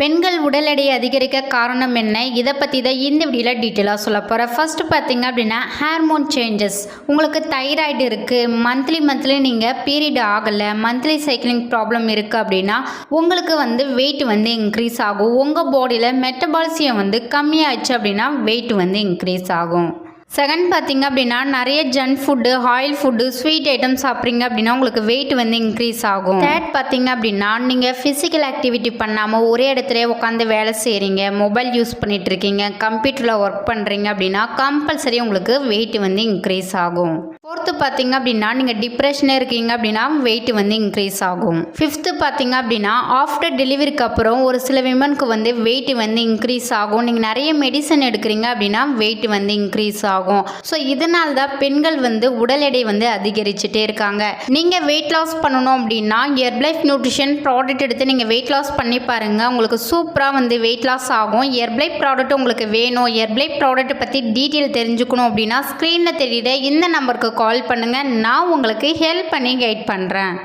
பெண்கள் உடல் எடை அதிகரிக்க காரணம் என்ன? இதை பற்றி தான் இந்த வீடியோவில் டீட்டெயிலாக சொல்ல போகிறேன் ஃபஸ்ட்டு பார்த்தீங்க அப்படின்னா ஹார்மோன் சேஞ்சஸ் உங்களுக்கு தைராய்டு இருக்குது மந்த்லி மந்த்லி நீங்கள் பீரியட் ஆகலை. மந்த்லி சைக்கிளிங் ப்ராப்ளம் இருக்குது அப்படின்னா உங்களுக்கு வந்து வெயிட் வந்து இன்க்ரீஸ் ஆகும். உங்கள் பாடியில் மெட்டபாலிசியம் வந்து கம்மியாகிடுச்சு அப்படின்னா வெயிட் வந்து இன்க்ரீஸ் ஆகும். செகண்ட் பார்த்தீங்க அப்படின்னா நிறைய junk food oil food sweet item சாப்பிட்றீங்க அப்படின்னா உங்களுக்கு வெயிட் வந்து இன்க்ரீஸ் ஆகும். தேர்ட் பார்த்தீங்க அப்படின்னா நீங்கள் ஃபிசிக்கல் ஆக்டிவிட்டி பண்ணாமல் ஒரே இடத்துல உட்காந்து வேலை செய்கிறீங்க மொபைல் யூஸ் பண்ணிகிட்டு இருக்கீங்க கம்ப்யூட்டரில் ஒர்க் பண்ணுறீங்க அப்படின்னா கம்பல்சரி உங்களுக்கு வெயிட் வந்து இன்க்ரீஸ் ஆகும். ஃபோர்த்து பார்த்தீங்க அப்படின்னா நீங்கள் டிப்ரெஷனே இருக்கீங்க அப்படின்னா வெயிட் வந்து இன்க்ரீஸ் ஆகும். ஃபிஃப்த்து பார்த்தீங்க அப்படின்னா ஆஃப்டர் டெலிவரிக்கு அப்புறம் ஒரு சில விமனுக்கு வந்து வெயிட் வந்து இன்க்ரீஸ் ஆகும். நீங்கள் நிறைய மெடிசன் எடுக்கிறீங்க அப்படின்னா வெயிட் வந்து இன்க்ரீஸ் ஆகும். ஸோ இதனால தான் பெண்கள் வந்து உடல் எடை வந்து அதிகரிச்சுட்டே இருக்காங்க. நீங்கள் வெயிட் லாஸ் பண்ணணும் அப்படின்னா எர்ப்லைஃப் நியூட்ரிஷன் ப்ராடக்ட் எடுத்து நீங்கள் வெயிட் லாஸ் பண்ணி பாருங்கள் உங்களுக்கு சூப்பராக வந்து வெயிட் லாஸ் ஆகும். எர்ப்லைஃப் ப்ராடக்ட் உங்களுக்கு வேணும். எர்ப்லைஃப் ப்ராடக்ட் பற்றி டீட்டெயில் தெரிஞ்சுக்கணும் அப்படின்னா ஸ்க்ரீனில் தெரியுற இந்த நம்பருக்கு கால் கால் பண்ணுங்கள் நான் உங்களுக்கு ஹெல்ப் பண்ணி கைட் பண்ணுறேன்